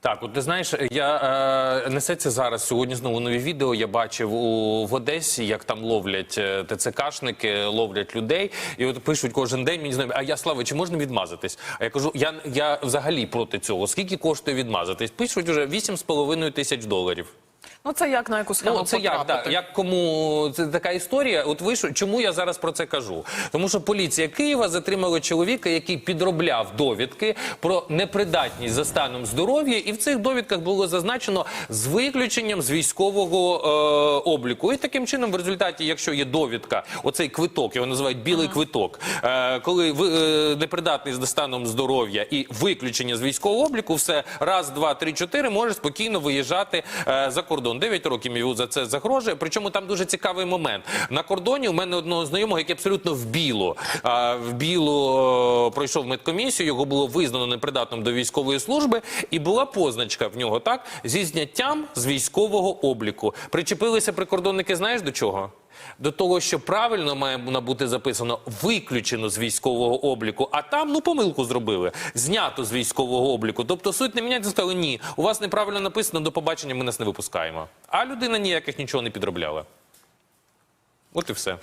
Так, от ти знаєш, я е, несеться зараз сьогодні знову нові відео. Я бачив у в Одесі, як там ловлять е, ТЦКшники, ловлять людей, і от пишуть кожен день. Мені знають, а я слава, чи можна відмазатись? А я кажу, я, я взагалі проти цього. Скільки коштує відмазатись? Пишуть уже 8,5 тисяч доларів. Ну це як на яку схему Ну, це як, потрапити? да, як кому це така історія. От ви що, чому я зараз про це кажу? Тому що поліція Києва затримала чоловіка, який підробляв довідки про непридатність за станом здоров'я, і в цих довідках було зазначено з виключенням з військового е, обліку. І таким чином, в результаті, якщо є довідка, оцей квиток, його називають білий квиток, е, коли ви е, непридатний за станом здоров'я і виключення з військового обліку, все раз, два, три, чотири може спокійно виїжджати е, за кордон. Дев'ять років йому за це загрожує. Причому там дуже цікавий момент. На кордоні у мене одного знайомого, який абсолютно в білу, в білу е, пройшов медкомісію. Його було визнано непридатним до військової служби, і була позначка в нього так зі зняттям з військового обліку. Причепилися прикордонники. Знаєш до чого? До того, що правильно має бути записано виключено з військового обліку, а там ну помилку зробили, знято з військового обліку. Тобто суть не міняється, сказали, ні, у вас неправильно написано, до побачення ми нас не випускаємо. А людина ніяких нічого не підробляла. От і все.